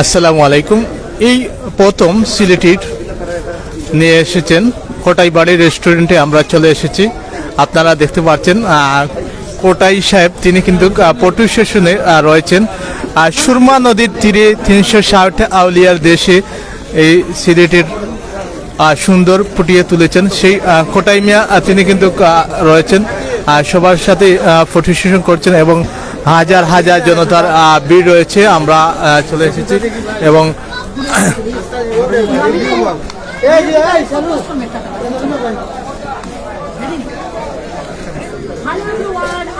আসসালামু আলাইকুম। এই প্রথম সিলেটির নিয়ে এসেছেন কোটাই বাড়ি রেস্টুরেন্টে আমরা চলে এসেছি। আপনারা দেখতে পাচ্ছেন কোটাই সাহেব, তিনি কিন্তু পটু স্টেশনে রয়েছেন। আর সুরমা নদীর তীরে তিনশো ষাট আউলিয়ার দেশে এই সিলেটের সুন্দর ফুটিয়ে তুলেছেন। সেই কোটাই মিয়া তিনি কিন্তু রয়েছেন। সবার সাথে ফটো সেশন করছেন এবং হাজার হাজার জনতার ভিড় রয়েছে। আমরা চলে এসেছি এবং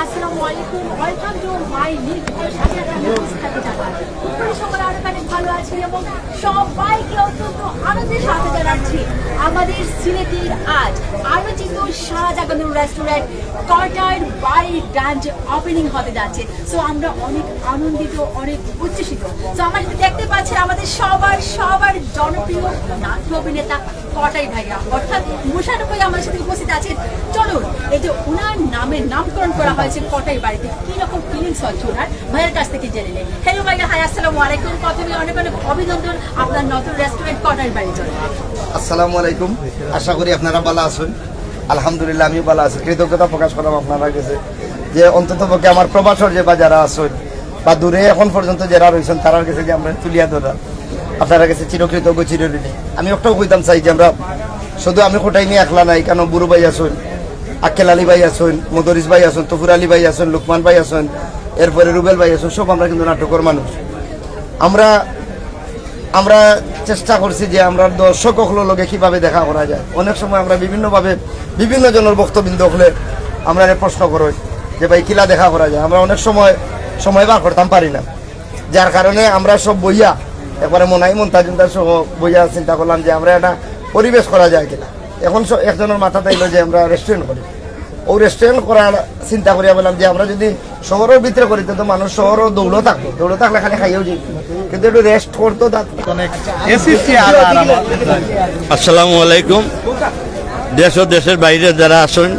আসসালামু আলাইকুম। ওয়েলকাম টু মাই সাথে ভালো আছি এবং সবাইকে অত্যন্ত আনন্দের সাথে জানাচ্ছি আমাদের সিলেটের আজ আলোচিত শাহজাহানুর রেস্টুরেন্ট কর্টার বাই ব্রাঞ্চ ওপেনিং হতে যাচ্ছে। সো আমরা অনেক আনন্দিত, অনেক উচ্ছ্বসিত। সো আমার সাথে দেখতে পাচ্ছি আমাদের সবার সবার জনপ্রিয় নাট্য অভিনেতা কটাই ভাইয়া। অর্থাৎ মুশারফ ভাই আমার সাথে উপস্থিত আছেন। চলুন, এই যে ওনার নামে নামকরণ করা হয়েছে কটাই বাড়িতে, কি রকম ফিলিংস হচ্ছে ওনার ভাইয়ের কাছ থেকে জেনে নেই। হ্যালো ভাইয়া হাই আসসালামু আলাইকুম। প্রথমে আসসালামু আলাইকুম। আশা করি আপনারা ভালো আছেন। আলহামদুলিল্লাহ, আমিও ভালো আছি। কৃতজ্ঞতা প্রকাশ করলাম আপনারা কাছে যে অন্তত পক্ষে আমার প্রবাসর যে বা যারা আছেন বা দূরে এখন পর্যন্ত যারা রয়েছেন, তারার কাছে যে আমরা তুলিয়া ধরা, আপনারা কাছে চিরকৃতজ্ঞ, চিরঋণী। আমি একটাও কইতাম চাই যে আমরা শুধু আমি কোটাই নিয়ে একলা নাই, কেন বুড়ু ভাই আছেন, আক্কেল আলী ভাই আছেন, মদরিস ভাই আছেন, তফুর আলী ভাই আছেন, লুকমান ভাই আছেন, এরপরে রুবেল ভাই আছেন, সব আমরা কিন্তু নাটকের মানুষ। আমরা আমরা চেষ্টা করছি যে আমরা দর্শক লগে কীভাবে দেখা করা যায়। অনেক সময় আমরা বিভিন্নভাবে বিভিন্ন জনের বক্তবিন্দু হলে আমরা প্রশ্ন করো যে ভাই কিলা দেখা করা যায়। আমরা অনেক সময় সময় বার করতাম, পারি না। যার কারণে আমরা সব বইয়া, একবারে মনাই মন্তাজুন্তা সহ বইয়া চিন্তা করলাম যে আমরা একটা পরিবেশ করা যায় কিনা। এখন একজনের মাথা তাইলো যে আমরা রেস্টুরেন্ট করি। ও রেস্টুরেন্ট করার চিন্তা করিয়া বললাম যে আমরা যদি শহরের ভিতরে করি তো মানুষ শহরও দৌড়ও থাকব। দৌড়ও থাকলে খালি খাইয়েও যাই কিন্তু একটু রেস্ট করতো আসসালামু আলাইকুম। দেশ ও দেশের বাইরে যারা আছেন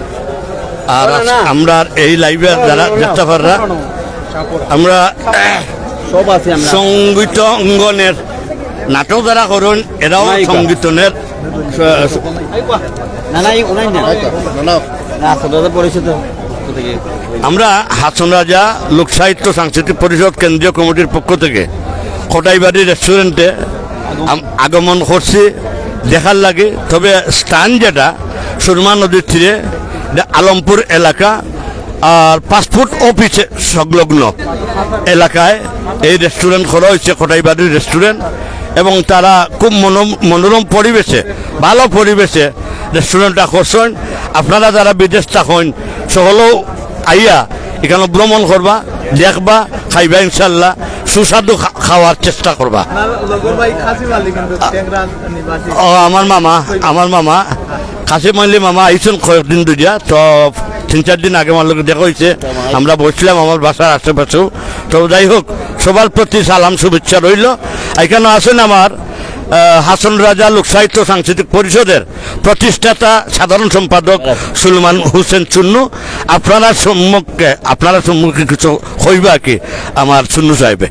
আর আমরা এই লাইভে যারা দেখতে আমরা সব আছে আমরা। সংগীত অঙ্গনের নাটক যারা করুন এরাও সঙ্গীতনের না না আমরা হাসন রাজা লোক সাহিত্য সাংস্কৃতিক পরিষদ কেন্দ্রীয় কমিটির পক্ষ থেকে খোটাইবাড়ি রেস্টুরেন্টে আগমন করছি। দেখার লাগে, তবে স্থান যেটা, সুরমা নদীর তীরে আলমপুর এলাকা, আর পাসপোর্ট অফিসে সংলগ্ন এলাকায় এই রেস্টুরেন্ট করা হয়েছে, খোটাইবাড়ির রেস্টুরেন্ট। এবং তারা খুব মনো- মনোরম পরিবেশে, ভালো পরিবেশে রেস্টুরেন্টটা করছেন। আপনারা যারা বিদেশ থাকেন, সকলেও আইয়া এখানে ভ্রমণ করবা, দেখবা, খাইবা ইনশাল্লাহ সুস্বাদু খাওয়ার চেষ্টা করবা। ও আমার মামা আমার মামা, কাশি মাইলি মামা আইসুন কয়েকদিন দুইয়া তো তিন চার দিন আগে আমার দেখা হয়েছে আমরা বসছিলাম আমার বাসার আশেপাশেও। তো যাই হোক, সবার প্রতি সালাম, শুভেচ্ছা রইল। এখানে আছেন আমার হাসন রাজা লোক সাহিত্য সাংস্কৃতিক পরিষদের প্রতিষ্ঠাতা সাধারণ সম্পাদক সুলমান হোসেন চুন্নু। আপনারা সম্মুখে আপনারা সম্মুখে কিছু হইবা কি আমার চুন্নু সাহেবে?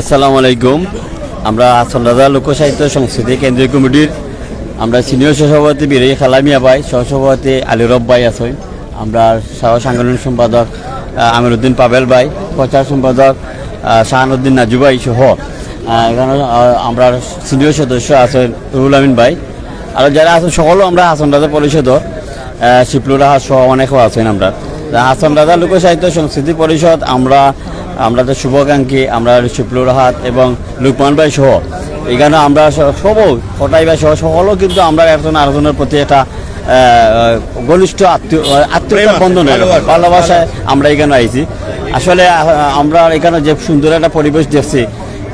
আসসালামু আলাইকুম। আমরা আসল রাজা লোক সাহিত্য সংস্কৃতি কেন্দ্রীয় কমিটির আমরা সিনিয়র সহসভাপতি বীরই খালামিয়া ভাই সহসভাপতি আলী রব ভাই আছেন। আমরা সহ সাংগঠনিক সম্পাদক আমিরুদ্দিন পাবেল ভাই প্রচার সম্পাদক শাহানুদ্দিন নাজু ভাই সহ এখানে আমরা সিনিয়র সদস্য আছেন রুহুল আমিন ভাই। আর যারা আছেন সকলেও আমরা হাসন রাজা পরিষদর শিবলুর রাহা সহ অনেকও আছেন আমরা। হাসন রাজা লোক সাহিত্য সংস্কৃতি পরিষদ আমরা আমরা তো শুভাকাঙ্ক্ষী আমরা শিবলুর হাত এবং লুকমান ভাই সহ। এখানে আমরা স- সবও ফটাই ভাই সহ সকলেও কিন্তু আমরা একজন আরেকজনের প্রতি একটা ঘনিষ্ঠ আত্মীয় আত্মীয় বন্ধনের ভালোবাসায় আমরা এখানে আইছি। আসলে আমরা এখানে যে সুন্দর একটা পরিবেশ দেখছি,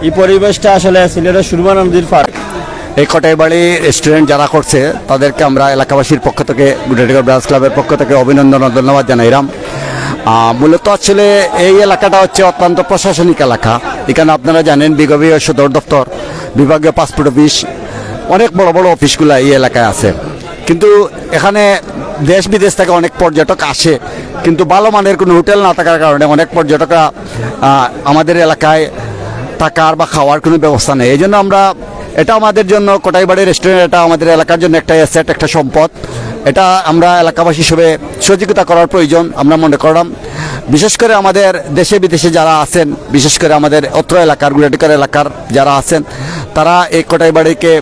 এই পরিবেশটা আসলে সিলেটের সুরমা নদীর পার এই কটাই বাড়ি রেস্টুরেন্ট যারা করছে, তাদেরকে আমরা এলাকাবাসীর পক্ষ থেকে গুডাটিগড় ব্রাস ক্লাবের পক্ষ থেকে অভিনন্দন ও ধন্যবাদ জানাইলাম মূলত আসলে এই এলাকাটা হচ্ছে অত্যন্ত প্রশাসনিক এলাকা। এখানে আপনারা জানেন বিগবীয় সদর দপ্তর, বিভাগীয় পাসপোর্ট অফিস অনেক বড় বড় অফিসগুলো এই এলাকায় আছে। কিন্তু এখানে দেশ বিদেশ থেকে অনেক পর্যটক আসে, কিন্তু ভালো মানের কোনো হোটেল না থাকার কারণে অনেক পর্যটকরা আমাদের এলাকায় থাকার বা খাওয়ার কোনো ব্যবস্থা নেই। এই জন্য আমরা, এটা আমাদের জন্য কোটাইবাড়ি রেস্টুরেন্ট এটা আমাদের এলাকার জন্য একটা অ্যাসেট একটা সম্পদ। এটা আমরা এলাকাবাসী হিসেবে সহযোগিতা করার প্রয়োজন, আমরা মনে করলাম। বিশেষ করে আমাদের দেশে বিদেশে যারা আছেন, বিশেষ করে আমাদের অত্র এলাকার, গুলাটিকার এলাকার যারা আছেন, তারা এই কোটাইবাড়িকে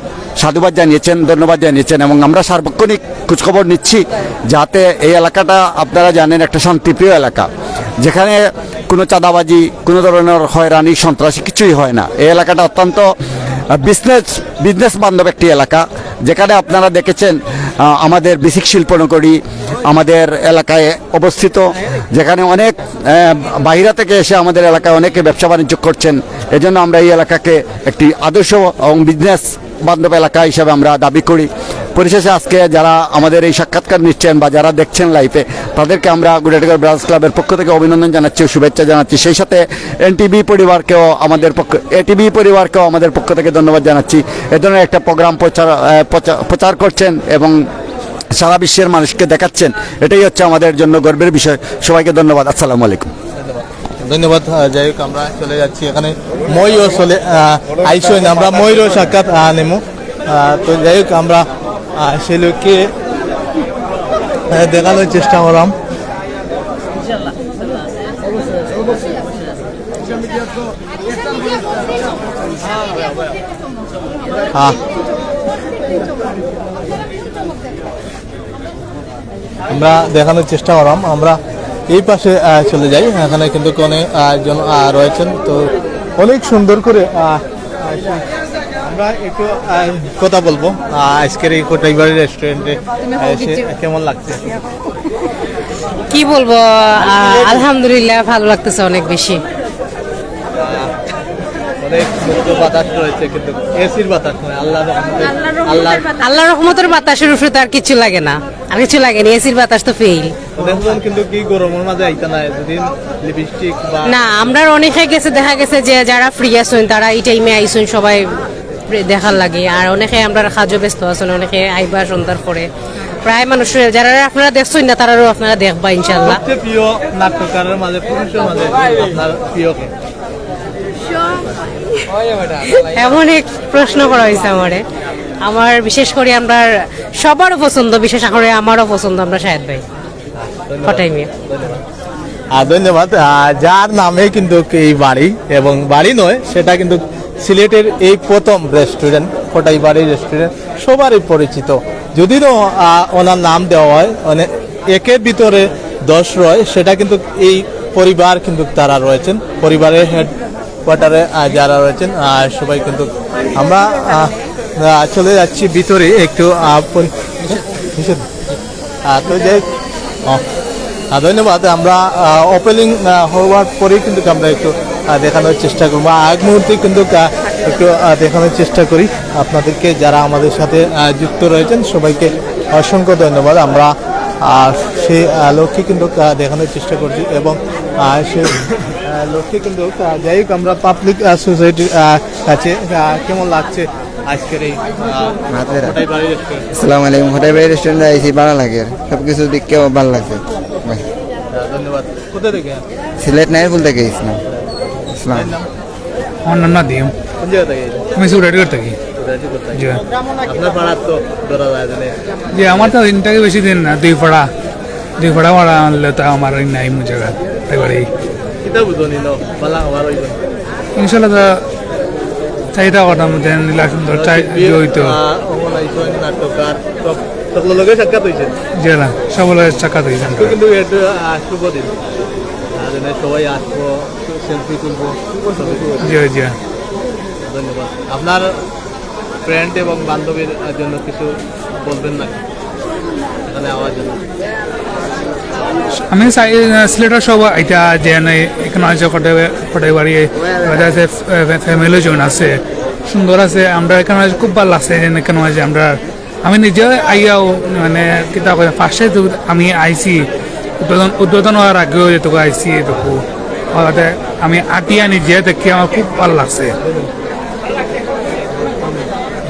সাধুবাদ জানিয়েছেন, ধন্যবাদ জানিয়েছেন এবং আমরা সার্বক্ষণিক খোঁজখবর নিচ্ছি যাতে এই এলাকাটা আপনারা জানেন একটা শান্তিপ্রিয় এলাকা, যেখানে কোনো চাঁদাবাজি, কোনো ধরনের হয়রানি, সন্ত্রাসী কিছুই হয় না। এই এলাকাটা অত্যন্ত বিজনেস বিজনেস বান্ধব একটি এলাকা, যেখানে আপনারা দেখেছেন আমাদের বেসিক শিল্পনগরী, আমাদের এলাকায় অবস্থিত, যেখানে অনেক বাইরে থেকে এসে আমাদের এলাকায় অনেকে ব্যবসা বাণিজ্য করছেন। এজন্য আমরা এই এলাকাকে একটি আদর্শ এবং বিজনেস বান্ধব এলাকা হিসাবে আমরা দাবি করি। পরিশেষে আজকে যারা আমাদের এই সাক্ষাৎকার নিচ্ছেন বা যারা দেখছেন লাইফে তাদেরকে আমরা গুড়াটিগড় ব্রাস ক্লাবের পক্ষ থেকে অভিনন্দন জানাচ্ছি শুভেচ্ছা জানাচ্ছি। সেই সাথে এনটিভি পরিবারকেও আমাদের পক্ষ এটিভি পরিবারকেও আমাদের পক্ষ থেকে ধন্যবাদ জানাচ্ছি। এ ধরনের একটা প্রোগ্রাম প্রচার- প্রচার করছেন এবং সারা বিশ্বের মানুষকে দেখাচ্ছেন। এটাই হচ্ছে আমাদের জন্য গর্বের বিষয়। সবাইকে ধন্যবাদ। আসসালামু আলাইকুম। ধন্যবাদ যাই হোক, আমরা চলে যাচ্ছি। এখানে ময়ূর চলে আইসইন আমরা ময়ূর সাক্ষাৎ নেমু। তো যাই হোক, আমরা সেই লোককে দেখানোর চেষ্টা করলাম। আমরা দেখানোর চেষ্টা করলাম। আমরা এই পাশে চলে যাই। এখানে কিন্তু অনেক একজন জন রয়েছেন। তো অনেক সুন্দর করে আমরা একটু কথা বলব। আজকের এই কোটাইবাড়ি রেস্টুরেন্টে এসে কেমন লাগছে? কি বলব? আলহামদুলিল্লাহ ভালো লাগতেছে অনেক বেশি। অনেক মুক্ত বাতাস রয়েছে কিন্তু এসির বাতাস নয় আল্লাহ আল্লাহ আল্লাহ রহমতের বাতাসের উপরে তো আর কিছু লাগে না আর কিছু লাগে না এসির বাতাস তো ফেইল দেখবেন কিন্তু কি গরমের মাঝে আইতা না যদি লিপস্টিক বা না আমরা অনেকে গেছে দেখা গেছে যে যারা ফ্রি আছেন তারা এই টাইমে আইসুন সবাই দেখার লাগে। আর অনেকে আমরা কাজও ব্যস্ত আছেন অনেকে আইবা সন্ধ্যার পরে। প্রায় মানুষ যারা আপনারা দেখছেন না তারাও আপনারা দেখবা ইনশাল্লাহ প্রিয় নাট্যকারের মাঝে পুরুষের মাঝে আপনার প্রিয় এমন এক প্রশ্ন করা হয়েছে আমারে। আমার বিশেষ করে আমরা সবারও পছন্দ, বিশেষ করে আমারও পছন্দ, আমরা শাহেদ ভাই। কটাই মিয়া। ধন্যবাদ। যার নামে কিন্তু এই বাড়ি, এবং বাড়ি নয়, সেটা কিন্তু সিলেটের এই প্রথম রেস্টুরেন্ট কোটাই বাড়ি রেস্টুরেন্ট সবারই পরিচিত। যদিও ওনার নাম দেওয়া হয় মানে একের ভিতরে দশ রয়, সেটা কিন্তু এই পরিবার কিন্তু তারা রয়েছেন। পরিবারের হেড কোয়ার্টারে যারা রয়েছেন সবাই কিন্তু আমরা চলে যাচ্ছি ভিতরে একটু তো ধন্যবাদ। আমরা ওপেনিং হওয়ার পরেই কিন্তু আমরা একটু দেখানোর চেষ্টা করব। আগ মুহূর্তে কিন্তু একটু দেখানোর চেষ্টা করি। আপনাদেরকে যারা আমাদের সাথে যুক্ত রয়েছেন সবাইকে অসংখ্য ধন্যবাদ। আমরা সেই লক্ষ্যে কিন্তু দেখানোর চেষ্টা করছি এবং আহ, লক্ষ্যে কিন্তু যাই হোক আমরা পাবলিক সোসাইটির কাছে কেমন লাগছে আজকের এই আসসালামু আলাইকুম। হোটেল বাড়ি রেস্টুরেন্টে আইসি ভালো লাগে। সব কিছু দেখতেও ভালো লাগছে। ধন্যবাদ। কোথা থেকে? সিলেট নাইরপুল থেকে ইসলাম ইসলাম আমার নাম নাদিম। কোন জায়গা থেকে? আমি সুরাটগড় থাকি। জি। আমার তো দিনটাকে বেশি দিন না দুই পাড়া। দুই পাড়া মারা আনলে তো আমার নাই মু জায়গা এবারে কিতাব বুঝনি ন বালা আমার ওই ইনশাল্লাহ চাহিদা কথা মধ্যে নীলা সুন্দর হইতো সকলের লগে সাক্ষাৎ হয়েছে যে না সকলের চাকা দিয়েছেন কিন্তু এটা শুভ দিন আর সবাই আসব সেলফি তুলবো। জি জি ধন্যবাদ আপনার ফ্রেন্ড এবং বান্ধবীর জন্য কিছু বলবেন না এখানে আওয়ার জন্য আমি সিলেটের সব এটা যে এখানে আছে কটাই বাড়ি আছে ফ্যামিলি জন আছে। সুন্দর আছে আমরা এখানে খুব ভালো লাগছে যে এখানে আছে আমরা আমি নিজে আইয়াও মানে কিতা কয় ফার্স্টে আমি আইছি উদ্বোধন উদ্বোধন হওয়ার আগেও যেটুকু আইছি এটুকু হওয়াতে আমি আটিয়া নিজে দেখি আমার খুব ভালো লাগছে।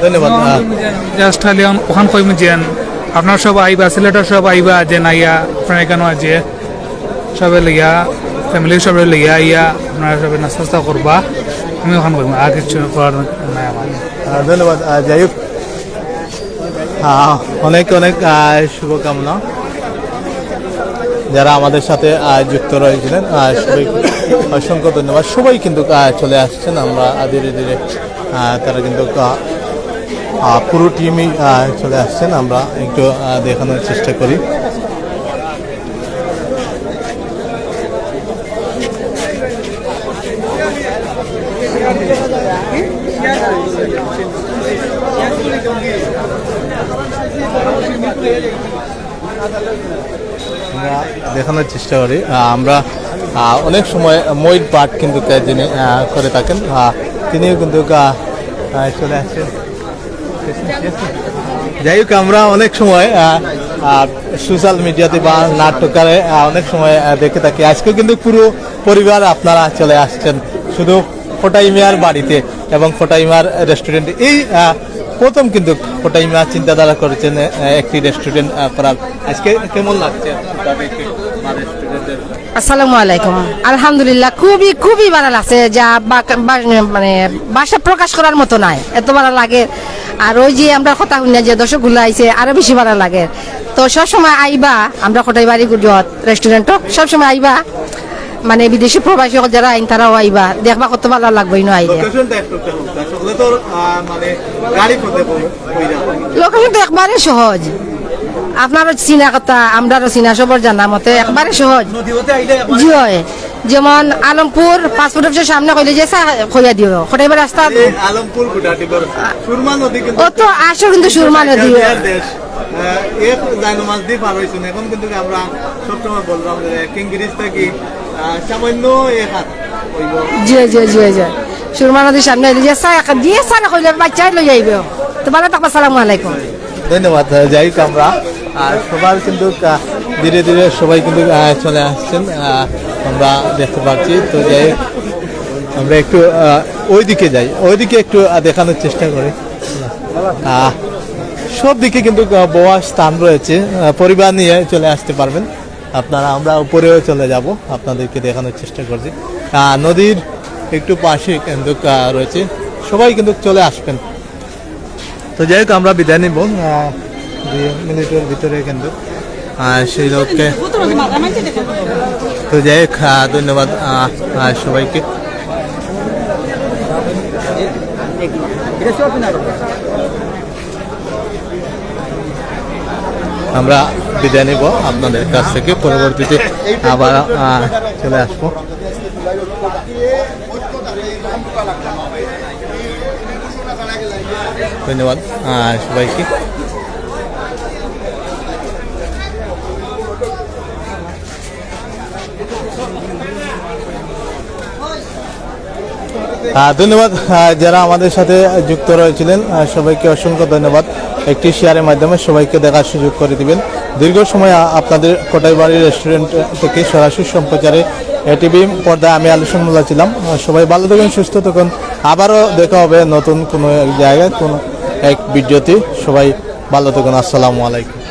ধন্যবাদ জাস্ট খালি ওখান- ওখান কইম যে আপনার সব আইবা সিলেটের সব আইবা যে নাইয়া আপনার এখানে আছে। সবে লইয়া ফ্যামিলির সবে লইয়া ইয়া আপনারা সবে নাস্তা করবা। আমি ওখান কইম আর কিছু করার নাই আমার। ধন্যবাদ। যাই হোক। অনেক অনেক শুভকামনা। যারা আমাদের সাথে যুক্ত রয়েছিলেন আহ, সবাইকে অসংখ্য ধন্যবাদ। সবাই কিন্তু চলে আসছেন। আমরা ধীরে ধীরে তারা কিন্তু পুরো টিমই চলে আসছেন। আমরা একটু দেখানোর চেষ্টা করি। দেখানোর চেষ্টা করি। আমরা অনেক সময় ময়ূর পাঠ কিন্তু যিনি করে থাকেন তিনিও কিন্তু চলে আসছেন। যাই হোক, আমরা অনেক সময় সোশ্যাল মিডিয়াতে বা নাট্যকারে অনেক সময় দেখে থাকি। আজকে কিন্তু পুরো পরিবার আপনারা চলে আসছেন। শুধু ফোটাইমিয়ার বাড়িতে এবং ফোটাইমার রেস্টুরেন্টে। এই প্রথম কিন্তু ফোটাইমা চিন্তাধারা করেছেন একটি রেস্টুরেন্ট করার আজকে কেমন লাগছে আসসালামু আলাইকুম। আলহামদুলিল্লাহ, খুবই খুবই ভালো লাগছে যা মানে ভাষা প্রকাশ করার মতো নাই। এত ভালো লাগে। আর ওই যে আমরা কথা শুনি যে দর্শকগুলো আইছে, আরও বেশি ভালো লাগে। তো সবসময় আইবা, আমরা কোটাই বাড়ি গুজত রেস্টুরেন্টও সবসময় আইবা। মানে বিদেশি প্রবাসী যারা আইন তারাও আইবা। দেখবা কত ভালো লাগবে ইনো আইলে মানে লোকেশন তো একবারে সহজ। আপনারও চিনা কথা আমরারও চিনা সবর জানা মতে একবারে সহজ। জি হয়। যেমন আলমপুর পাসপোর্ট অফিসের সামনে কইলে যে চা খইয়া দিও। খটাইবার রাস্তা? আলমপুর ও তো আসো কিন্তু সুরমা নদী। এক লাইন মাছ দিয়ে পার হয়েছেন এখন কিন্তু আমরা সবসময় বললাম যে কিংগিরিজ থেকে ধন্যবাদ যাই আর সবার কিন্তু ধীরে ধীরে সবাই কিন্তু চলে আসছেন। আমরা দেখতে পাচ্ছি। তো যাই আমরা একটু ওইদিকে যাই। ওইদিকে একটু দেখানোর চেষ্টা করি। সব দিকে কিন্তু আহ, স্থান রয়েছে। পরিবার নিয়ে চলে আসতে পারবেন। আপনারা, আমরা উপরেও চলে যাব। আপনাদেরকে দেখানোর চেষ্টা করছি। নদীর একটু পাশে কিন্তু রয়েছে। সবাই কিন্তু চলে আসবেন। তো যাই হোক, আমরা বিদায় নিব। মিনিটের ভিতরে কিন্তু সেই লোককে তো যাই হোক ধন্যবাদ সবাইকে। আমরা বিদায় নিব। আপনাদের কাছ থেকে পরবর্তীতে আবার চলে আসব। ধন্যবাদ সবাইকে। ধন্যবাদ যারা আমাদের সাথে যুক্ত রয়েছিলেন সবাইকে অসংখ্য ধন্যবাদ। একটি শেয়ারের মাধ্যমে সবাইকে দেখার সুযোগ করে দিবেন। দীর্ঘ সময় আপনাদের কোটাইবাড়ি রেস্টুরেন্ট থেকে সরাসরি সম্প্রচারে এটিভি পর্দায় আমি আলোচনা ছিলাম। সবাই ভালো থাকবেন সুস্থ থাকুন। আবারও দেখা হবে নতুন কোনো জায়গায়, কোনো এক ভিডিওতে। সবাই ভালো থাকুন। আসসালামু আলাইকুম।